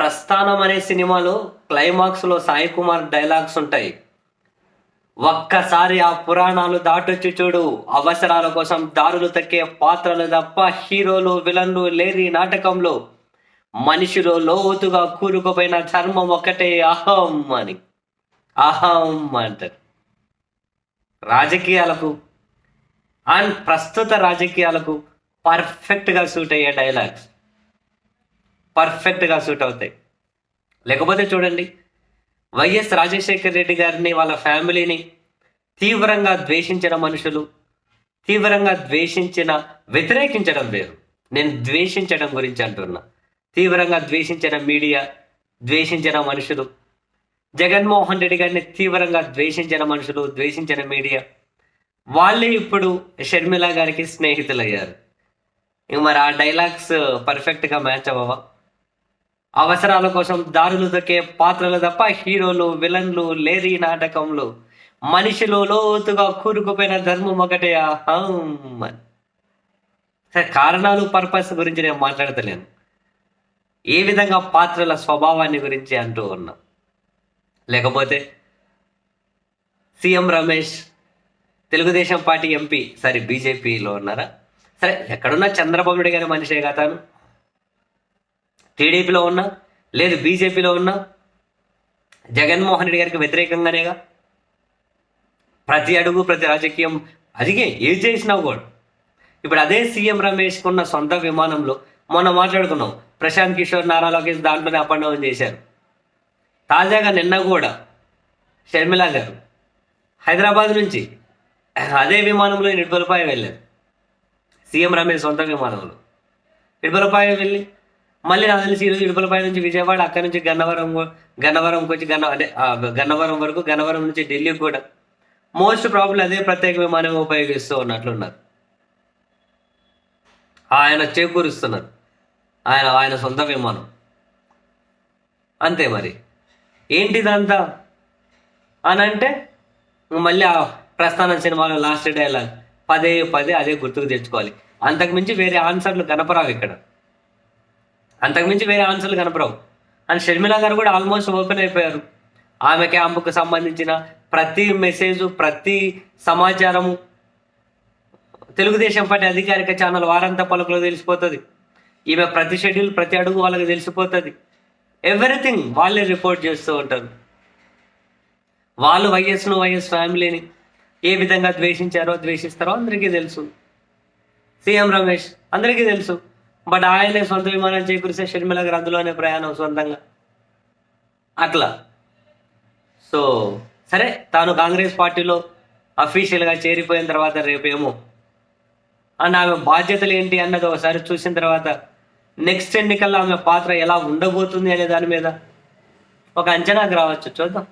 ప్రస్థానం అనే సినిమాలో క్లైమాక్స్లో సాయి కుమార్ డైలాగ్స్ ఉంటాయి. ఒక్కసారి ఆ పురాణాలు దాటొచ్చి చూడు. అవసరాల కోసం దారులు తక్కే పాత్రలు తప్ప హీరోలు విలన్లు లేని నాటకంలో మనిషిలో లోతుగా కూరుకుపోయిన ధర్మం ఒకటే అహం అని. అహం అంటారు. రాజకీయాలకు అండ్ ప్రస్తుత రాజకీయాలకు పర్ఫెక్ట్గా సూట్ అయ్యే డైలాగ్స్ పర్ఫెక్ట్గా సూట్ అవుతాయి. లేకపోతే చూడండి వైఎస్ రాజశేఖర్ రెడ్డి గారిని వాళ్ళ ఫ్యామిలీని తీవ్రంగా ద్వేషించిన మనుషులు తీవ్రంగా ద్వేషించిన వ్యతిరేకించడం వేరు. నేను ద్వేషించడం గురించి అంటున్నా. తీవ్రంగా ద్వేషించిన మీడియా ద్వేషించిన మనుషులు జగన్మోహన్ రెడ్డి గారిని తీవ్రంగా ద్వేషించిన మనుషులు ద్వేషించిన మీడియా వాళ్ళే ఇప్పుడు షర్మిల గారికి స్నేహితులయ్యారు. ఇంక మరి ఆ డైలాగ్స్ పర్ఫెక్ట్గా మ్యాచ్ అవ్వవా? అవసరాల కోసం దారులు దొక్కే పాత్రలు తప్ప హీరోలు విలన్లు లేరి నాటకంలో మనిషిలో లోతుగా కూరుకుపోయిన ధర్మం ఒకటే. అహం. సరే కారణాలు పర్పస్ గురించి నేను మాట్లాడతలేను. ఏ విధంగా పాత్రల స్వభావాన్ని గురించి అంటూ ఉన్నాం. లేకపోతే CM Ramesh Telugudesam party MP సరే బీజేపీలో ఉన్నారా? సరే ఎక్కడున్నా చంద్రబాబు నాయుడు గారి మనిషే కదా టీడీపీలో ఉన్నా లేదు బీజేపీలో ఉన్నా జగన్మోహన్ రెడ్డి గారికి వ్యతిరేకంగానేగా ప్రతి అడుగు ప్రతి రాజకీయం అదిగే ఏది చేసినా కూడా. ఇప్పుడు అదే సీఎం రమేష్ ఉన్న సొంత విమానంలో మొన్న మాట్లాడుకున్నాం ప్రశాంత్ కిషోర్ నారా లోకేష్ దాంట్లోనే అప్ అండ్ డౌన్ చేశారు. తాజాగా నిన్న కూడా షర్మిల గారు హైదరాబాద్ నుంచి అదే విమానంలో నిడుపలపాయ వెళ్ళారు. సీఎం రమేష్ సొంత విమానంలో. ఇడుపలపాయ వెళ్ళి మళ్ళీ నాకు తెలిసి ఈరోజు ఇడుపులపై నుంచి విజయవాడ అక్కడి నుంచి గన్నవరం గన్నవరంకి వచ్చి గన్న అంటే గన్నవరం వరకు గన్నవరం నుంచి ఢిల్లీకి కూడా మోస్ట్ ప్రాబ్లం అదే ప్రత్యేక విమానం ఉపయోగిస్తూ ఉన్నట్లున్నారు. ఆయన చేకూరుస్తున్నారు. ఆయన ఆయన సొంత విమానం. అంతే మరి. ఏంటిదంతా? అని అంటే మళ్ళీ ఆ ప్రస్థానం సినిమాలో లాస్ట్ డైలాగ్ పదే పదే అదే గుర్తుకు తెచ్చుకోవాలి. అంతకుమించి వేరే ఆన్సర్లు కనపరావు ఇక్కడ. అంతకుమించి వేరే ఆన్సర్లు కనపరావు అండ్ షర్మిల గారు కూడా ఆల్మోస్ట్ ఓపెన్ అయిపోయారు. ఆమె క్యాంపుకు సంబంధించిన ప్రతి మెసేజ్ ప్రతి సమాచారము తెలుగుదేశం పార్టీ అధికారిక ఛానల్ వారంతా పలుకులో తెలిసిపోతుంది. ఈమె ప్రతి షెడ్యూల్ ప్రతి అడుగు వాళ్ళకి తెలిసిపోతుంది. ఎవ్రీథింగ్ వాళ్ళే రిపోర్ట్ చేస్తూ ఉంటారు. వాళ్ళు వైఎస్ను వైఎస్ ఫ్యామిలీని ఏ విధంగా ద్వేషించారో ద్వేషిస్తారో అందరికీ తెలుసు. సీఎం రమేష్ అందరికీ తెలుసు. బట్ ఆయనే సొంత విమానం చేకూరిస్తే షర్మిల గారు అందులోనే ప్రయాణం సొంతంగా. అట్లా. సో సరే తాను కాంగ్రెస్ పార్టీలో అఫీషియల్గా చేరిపోయిన తర్వాత రేపేమో అండ్ ఆమె బాధ్యతలు ఏంటి అన్నది ఒకసారి చూసిన తర్వాత నెక్స్ట్ ఎన్నికల్లో ఆమె పాత్ర ఎలా ఉండబోతుంది అనే దాని మీద ఒక అంచనాకు రావచ్చు. చూద్దాం.